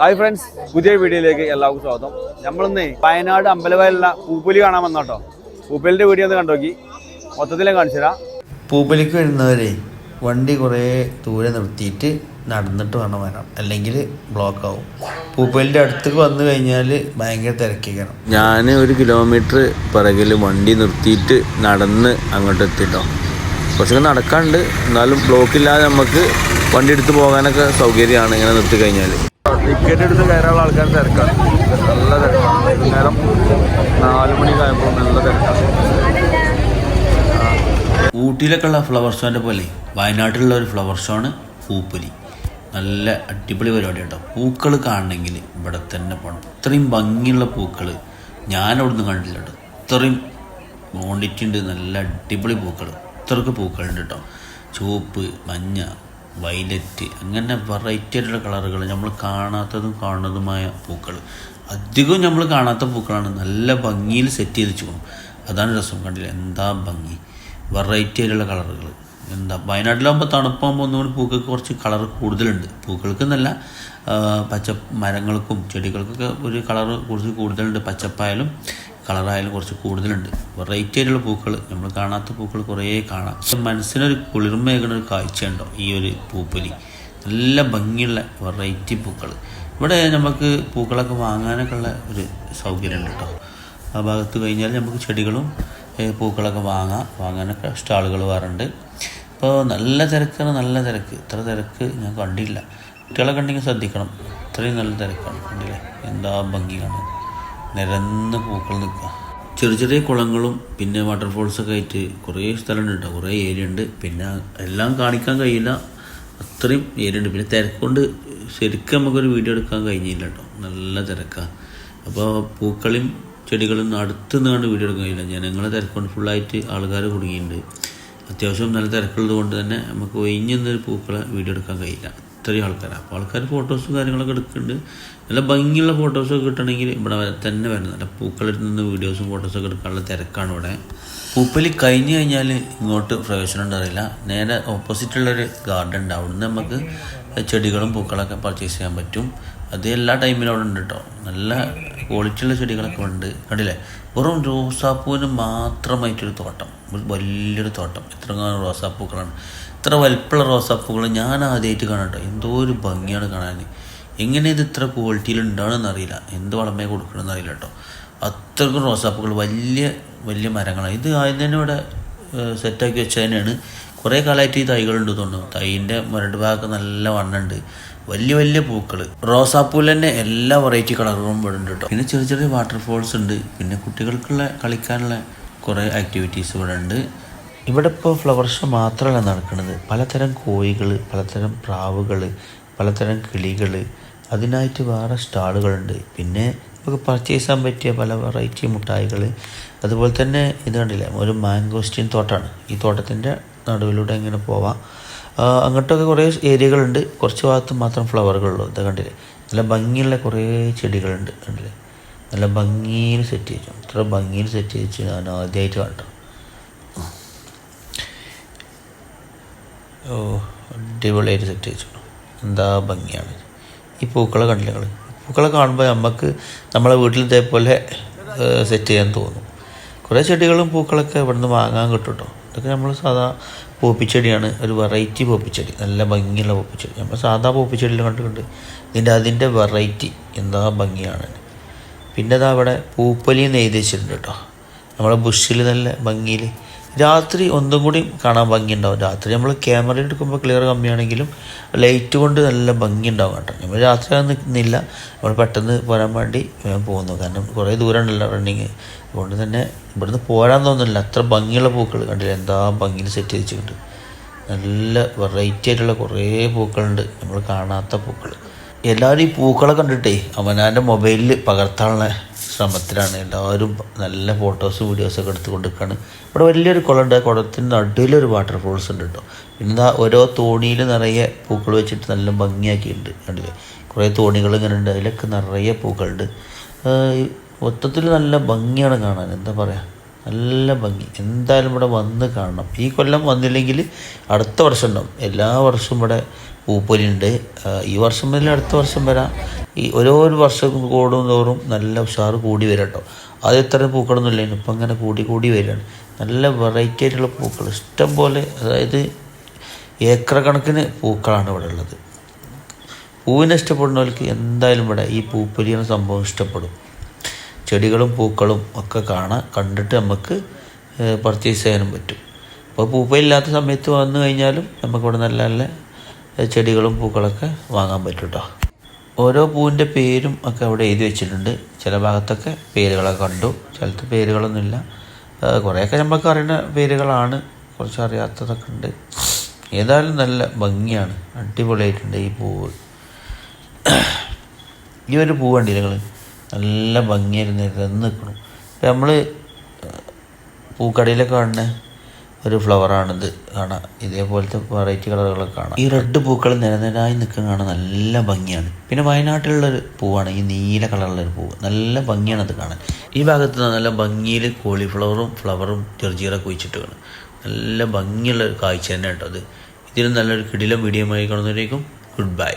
Hi friends പുതിയ വീഡിയോയിലേക്ക് എല്ലാവർക്കും സ്വാഗതം. നമ്മളിന്ന് വയനാട് അമ്പലവയലുള്ള പൂപ്പലി കാണാൻ വന്നോട്ടോ പൂപ്പലിന്റെ വീഡിയോ ഒന്ന് കണ്ടോക്കി മൊത്തത്തിലേ കാണിച്ചു തരാം പൂപ്പലിക്ക് വരുന്നവരെ വണ്ടി കുറേ ദൂരെ നിർത്തിയിട്ട് നടന്നിട്ട് വേണം വരാം അല്ലെങ്കിൽ ബ്ലോക്ക് ആവും. പൂപ്പലിന്റെ അടുത്തേക്ക് വന്നു കഴിഞ്ഞാൽ ഭയങ്കര തിരക്കിക്കണം. ഞാൻ ഒരു കിലോമീറ്റർ പിറകിൽ വണ്ടി നിർത്തിയിട്ട് നടന്ന് അങ്ങോട്ട് എത്തിട്ടോ. കുറച്ചൊക്കെ നടക്കാണ്ട് എന്നാലും ബ്ലോക്കില്ലാതെ നമുക്ക് വണ്ടി എടുത്ത് പോകാനൊക്കെ സൗകര്യമാണ് ഇങ്ങനെ നിർത്തി കഴിഞ്ഞാൽ ടിക്കറ്റ് എടുത്ത് കയറാനുള്ള ആൾക്കാർ തിരക്കാണ്. നല്ല തിരക്കാണ്. വൈകുന്നേരം നാല് മണി കഴിയുമ്പോൾ നല്ല തിരക്കാണ്. ഊട്ടിയിലൊക്കെ ഉള്ള ഫ്ലവർ ഷോന്റെ പോലെ വയനാട്ടിലുള്ള ഒരു ഫ്ലവർ ഷോ ആണ് പൂപ്പൊലി. നല്ല അടിപൊളി പരിപാടി കേട്ടോ. പൂക്കൾ കാണണമെങ്കിൽ ഇവിടെ തന്നെ പോകണം. ഇത്രയും ഭംഗിയുള്ള പൂക്കൾ ഞാൻ അവിടുന്ന് കണ്ടില്ല കേട്ടോ. ഇത്രയും ക്വാണ്ടിറ്റി ഉണ്ട്. നല്ല അടിപൊളി പൂക്കൾ ഇത്രക്ക് പൂക്കളുണ്ട് കേട്ടോ. ചുവപ്പ് മഞ്ഞ വയലറ്റ് അങ്ങനെ വെറൈറ്റി ആയിട്ടുള്ള കളറുകൾ നമ്മൾ കാണാത്തതും കാണുന്നതുമായ പൂക്കൾ. അധികവും നമ്മൾ കാണാത്ത പൂക്കളാണ്. നല്ല ഭംഗിയിൽ സെറ്റ് ചെയ്ത് വെച്ചു അതാണ് രസം കണ്ടില്ല? എന്താ ഭംഗി? വെറൈറ്റി ആയിട്ടുള്ള കളറുകൾ. എന്താ? വയനാട്ടിലാകുമ്പോൾ തണുപ്പാകുമ്പോൾ ഒന്നുകൂടി പൂക്കൾക്ക് കുറച്ച് കളർ കൂടുതലുണ്ട്. പൂക്കൾക്ക് എന്നല്ല പച്ച മരങ്ങൾക്കും ചെടികൾക്കൊക്കെ ഒരു കളർ കുറച്ച് കൂടുതലുണ്ട്. പച്ചപ്പായാലും കളറായാലും കുറച്ച് കൂടുതലുണ്ട്. വെറൈറ്റി ആയിട്ടുള്ള പൂക്കൾ നമ്മൾ കാണാത്ത പൂക്കൾ കുറേ കാണാം. മനസ്സിനൊരു കുളിർമയേകുന്ന ഒരു കാഴ്ചയുണ്ടോ ഈ ഒരു പൂപ്പൊലി? നല്ല ഭംഗിയുള്ള വെറൈറ്റി പൂക്കൾ. ഇവിടെ നമുക്ക് പൂക്കളൊക്കെ വാങ്ങാനൊക്കെ ഉള്ള ഒരു സൗകര്യമുണ്ട് കേട്ടോ. ആ ഭാഗത്ത് കഴിഞ്ഞാൽ നമുക്ക് ചെടികളും പൂക്കളൊക്കെ വാങ്ങാം. വാങ്ങാനൊക്കെ സ്റ്റാളുകൾ വേറുണ്ട് ഇപ്പോൾ നല്ല തിരക്കാണ് നല്ല തിരക്ക്. ഇത്ര തിരക്ക് ഞാൻ കണ്ടില്ല കുട്ടികളൊക്കെ ഉണ്ടെങ്കിൽ ശ്രദ്ധിക്കണം. ഇത്രയും നല്ല തിരക്കാണ് കണ്ടില്ലേ? എന്താ ഭംഗി കാണാൻ? നിരന്ന് പൂക്കൾ നിൽക്കുക. ചെറിയ ചെറിയ കുളങ്ങളും പിന്നെ വാട്ടർഫോൾസൊക്കെ ആയിട്ട് കുറേ സ്ഥലമുണ്ട്. കേട്ടോ കുറേ ഏരിയ ഉണ്ട്. പിന്നെ എല്ലാം കാണിക്കാൻ കഴിയില്ല. അത്രയും ഏരിയ ഉണ്ട്. പിന്നെ തിരക്കൊണ്ട് ശരിക്കും നമുക്കൊരു വീഡിയോ എടുക്കാൻ കഴിഞ്ഞില്ല കേട്ടോ. നല്ല തിരക്കാണ് അപ്പോൾ പൂക്കളും ചെടികളും അടുത്ത് നിന്നാണ്ട് വീഡിയോ എടുക്കാൻ കഴിയില്ല. ജനങ്ങളെ തിരക്കൊണ്ട് ഫുള്ളായിട്ട് ആൾക്കാർ കുടുങ്ങിയിട്ടുണ്ട്. അത്യാവശ്യം നല്ല തിരക്കുള്ളത് കൊണ്ട് തന്നെ നമുക്ക് ഒഴിഞ്ഞൊരു പൂക്കളെ വീഡിയോ എടുക്കാൻ കഴിയില്ല. ഇത്രയും ആൾക്കാരാണ് അപ്പോൾ ആൾക്കാർ ഫോട്ടോസും കാര്യങ്ങളൊക്കെ എടുക്കുന്നുണ്ട് നല്ല ഭംഗിയുള്ള ഫോട്ടോസൊക്കെ കിട്ടണമെങ്കിൽ ഇവിടെ തന്നെ വരണം. നല്ല പൂക്കളിൽ നിന്ന് വീഡിയോസും ഫോട്ടോസൊക്കെ എടുക്കാനുള്ള തിരക്കാണ് ഇവിടെ. പൂപ്പലി കഴിഞ്ഞ് കഴിഞ്ഞാൽ ഇങ്ങോട്ട് പ്രവേശനം ഉണ്ടാവില്ല നേരെ ഓപ്പോസിറ്റുള്ളൊരു ഗാർഡൻ ഉണ്ട്. അവിടുന്ന് നമുക്ക് ചെടികളും പൂക്കളൊക്കെ പർച്ചേസ് ചെയ്യാൻ പറ്റും. അത് എല്ലാ ടൈമിലും അവിടെ ഉണ്ട് കേട്ടോ നല്ല ക്വാളിറ്റിയുള്ള ചെടികളൊക്കെ ഉണ്ട്. കണ്ടില്ലേ? വെറും റോസാപ്പൂവിന് മാത്രമായിട്ടൊരു തോട്ടം. വലിയൊരു തോട്ടം. എത്ര റോസാപ്പൂക്കളാണ് ഇത്ര വലിപ്പുള്ള റോസാപ്പൂക്കൾ ഞാൻ ആദ്യമായിട്ട് കാണാം കേട്ടോ എന്തോ ഒരു ഭംഗിയാണ് കാണാൻ. എങ്ങനെ ഇത് ഇത്ര ക്വാളിറ്റിയിൽ ഉണ്ടാവണമെന്ന് അറിയില്ല. എന്ത് വളമേ കൊടുക്കണമെന്ന് അറിയില്ല കേട്ടോ. അത്രക്കും റോസാപ്പൂക്കൾ വലിയ വലിയ മരങ്ങളാണ്. ഇത് ആദ്യം തന്നെ ഇവിടെ സെറ്റാക്കി വെച്ച തന്നെയാണ്. കുറേ കാലമായിട്ട് ഈ തൈകളുണ്ട് തോന്നുന്നു. തൈന്റെ മുരട് ഭാഗമൊക്കെ നല്ല വണ്ണുണ്ട്. വലിയ വലിയ പൂക്കൾ റോസാപ്പൂവിൽ തന്നെ എല്ലാ വെറൈറ്റി കളറുകളും ഇവിടെ ഉണ്ട് കേട്ടോ. പിന്നെ ചെറിയ ചെറിയ വാട്ടർഫോൾസ് ഉണ്ട്. പിന്നെ കുട്ടികൾക്കുള്ള കളിക്കാനുള്ള കുറേ ആക്ടിവിറ്റീസ് ഇവിടെ ഉണ്ട്. ഇവിടെ ഇപ്പോൾ ഫ്ലവർ ഷോ മാത്രമല്ല നടക്കുന്നത് പലതരം കോഴികൾ പലതരം പ്രാവുകൾ പലതരം കിളികൾ അതിനായിട്ട് വേറെ സ്റ്റാളുകളുണ്ട്. പിന്നെ നമുക്ക് പർച്ചേസ് ചെയ്യാൻ പറ്റിയ പല വെറൈറ്റി മുട്ടായികൾ അതുപോലെ തന്നെ ഇത് കണ്ടില്ലേ ഒരു മാംഗോസ്റ്റീൻ തോട്ടമാണ് ഈ തോട്ടത്തിന്റെ നടുവിലൂടെ ഇങ്ങനെ പോവാം. അങ്ങോട്ടൊക്കെ കുറേ ഏരിയകളുണ്ട്. കുറച്ച് ഭാഗത്ത് മാത്രം ഫ്ലവറുകളുള്ളൂ ഇത് കണ്ടില്ലേ? നല്ല ഭംഗിയുള്ള കുറേ ചെടികളുണ്ട്. കണ്ടില്ലേ? നല്ല ഭംഗിയിൽ സെറ്റ് ചെയ്തു. ഇത്ര ഭംഗിയിൽ സെറ്റ് ചെയ്ത് ഞാൻ ആദ്യമായിട്ട് കണ്ടു. ഓ അടിപൊളിയായിട്ട് സെറ്റ് വെച്ചു എന്താ ഭംഗിയാണ്. ഈ പൂക്കളെ കണ്ടില്ല നിങ്ങൾ പൂക്കളെ കാണുമ്പോൾ നമുക്ക് നമ്മളെ വീട്ടിൽ ഇതേപോലെ സെറ്റ് ചെയ്യാൻ തോന്നും. കുറേ ചെടികളും പൂക്കളൊക്കെ ഇവിടുന്ന് വാങ്ങാൻ കിട്ടും കേട്ടോ ഇതൊക്കെ നമ്മൾ സാധാ പോപ്പിച്ചെടിയാണ്. ഒരു വെറൈറ്റി പോപ്പിച്ചെടി. നല്ല ഭംഗിയുള്ള പോപ്പിച്ചെടി. നമ്മൾ സാധാ പോപ്പിച്ചെടിയിൽ കണ്ടിട്ടുണ്ട്. ഇതിന്റെ അതിന്റെ വെറൈറ്റി എന്താ ഭംഗിയാണ്. പിന്നെ അതാ അവിടെ പൂപ്പലി എഴുതി വെച്ചിട്ടുണ്ട് കേട്ടോ. നമ്മളെ ബുഷിൽ നല്ല ഭംഗിയിൽ രാത്രി ഒന്നും കൂടി കാണാൻ ഭംഗിയുണ്ടാവും. രാത്രി നമ്മൾ ക്യാമറ എടുക്കുമ്പോൾ ക്ലിയർ കമ്മിയാണെങ്കിലും ലൈറ്റ് കൊണ്ട് നല്ല ഭംഗി ഉണ്ടാവും കേട്ടോ. നമ്മൾ രാത്രി അത് നിൽക്കുന്നില്ല നമ്മൾ പെട്ടെന്ന് പോരാൻ വേണ്ടി പോകുന്നു. കാരണം കുറേ ദൂരം ഉണ്ടല്ലോ റണ്ണിങ് അതുകൊണ്ട് തന്നെ ഇവിടുന്ന് പോരാൻ തോന്നുന്നില്ല. അത്ര ഭംഗിയുള്ള പൂക്കൾ കണ്ടില്ല? എന്താ ഭംഗിയിൽ സെറ്റ് ചെയ്തിട്ടുണ്ട്. നല്ല വെറൈറ്റി ആയിട്ടുള്ള കുറേ പൂക്കളുണ്ട്. നമ്മൾ കാണാത്ത പൂക്കൾ. എല്ലാവരും ഈ പൂക്കളെ കണ്ടിട്ടേ അവനാന്റെ മൊബൈലിൽ പകർത്താനുള്ള ശ്രമത്തിലാണ് എല്ലാവരും നല്ല ഫോട്ടോസ് വീഡിയോസൊക്കെ എടുത്ത് കൊടുക്കുകയാണ് ഇവിടെ വലിയൊരു കുളമുണ്ട്. കുളത്തിന്റെ നടുവിലൊരു വാട്ടർഫോൾസ് ഉണ്ട് കേട്ടോ. പിന്നെ ഓരോ തോണിയിൽ നിറയെ പൂക്കൾ വെച്ചിട്ട് നല്ല ഭംഗിയാക്കിയിട്ടുണ്ട് കണ്ടില്ലേ കുറേ തോണികൾ ഇങ്ങനെ ഉണ്ട്. അതിലൊക്കെ നിറയെ പൂക്കളുണ്ട്. മൊത്തത്തിൽ നല്ല ഭംഗിയാണ് കാണാൻ. എന്താ പറയുക നല്ല ഭംഗി. എന്തായാലും ഇവിടെ വന്ന് കാണണം. ഈ കൊല്ലം വന്നില്ലെങ്കിൽ അടുത്ത വർഷം ഉണ്ടാവും. എല്ലാ വർഷവും ഇവിടെ പൂപ്പൊലിയുണ്ട് ഈ വർഷം മുതൽ അടുത്ത വർഷം വരാം. ഈ ഓരോ വർഷം കൂടും തോറും നല്ല ഉഷാർ കൂടി വരും കേട്ടോ. അത് ഇത്രയും പൂക്കളൊന്നും ഇല്ലായിരുന്നു ഇപ്പം അങ്ങനെ കൂടി കൂടി വരികയാണ്. നല്ല വെറൈറ്റി ആയിട്ടുള്ള പൂക്കൾ. ഇഷ്ടം പോലെ അതായത് ഏക്കർ കണക്കിന് പൂക്കളാണ് ഇവിടെ ഉള്ളത്. പൂവിനെ ഇഷ്ടപ്പെടുന്നവർക്ക് എന്തായാലും ഇവിടെ ഈ പൂപ്പൊലി എന്ന സംഭവം ഇഷ്ടപ്പെടും. ചെടികളും പൂക്കളും ഒക്കെ കാണാൻ കണ്ടിട്ട് നമുക്ക് പർച്ചേസ് ചെയ്യാനും പറ്റും. അപ്പോൾ പൂപ്പയില്ലാത്ത സമയത്ത് വന്നു കഴിഞ്ഞാലും നമുക്കിവിടെ നല്ല നല്ല ചെടികളും പൂക്കളൊക്കെ വാങ്ങാൻ പറ്റും ഓരോ പൂവിന്റെ പേരും ഒക്കെ അവിടെ എഴുതി വെച്ചിട്ടുണ്ട്. ചില ഭാഗത്തൊക്കെ പേരുകളൊക്കെ കണ്ടു. ചിലത്ത് പേരുകളൊന്നുമില്ല. കുറേയൊക്കെ നമുക്ക് അറിയുന്ന പേരുകളാണ്. കുറച്ച് അറിയാത്തതൊക്കെ ഉണ്ട്. ഏതായാലും നല്ല ഭംഗിയാണ്. അടിപൊളിയായിട്ടുണ്ട് ഈ പൂവ്. ഈ ഒരു പൂ കണ്ടില്ല നിങ്ങൾ നല്ല ഭംഗിയായിരുന്നു. നിരന്ന് നിൽക്കണം ഇപ്പം നമ്മൾ പൂക്കടയിലൊക്കെ കാണുന്ന ഒരു ഫ്ലവറാണിത് കാണാം. ഇതേപോലത്തെ വെറൈറ്റി കളറുകളൊക്കെ കാണാം. ഈ റെഡ് പൂക്കൾ നിരനിരായി നിൽക്കുന്ന കാണാൻ നല്ല ഭംഗിയാണ്. പിന്നെ വയനാട്ടിലുള്ളൊരു പൂവാണ്. ഈ നീല കളറുള്ളൊരു പൂവ്. നല്ല ഭംഗിയാണ് അത് കാണാൻ. ഈ ഭാഗത്ത് നല്ല ഭംഗിയിൽ കോളിഫ്ലവറും ഫ്ലവറും ചെറുചീറ കുഴിച്ചിട്ട് കാണും. നല്ല ഭംഗിയുള്ള ഒരു കാഴ്ച തന്നെ കേട്ടോ അത്. ഇതിലും നല്ലൊരു കിടിലം വീഡിയോ ആയി കാണുന്നവരേക്കും ഗുഡ് ബൈ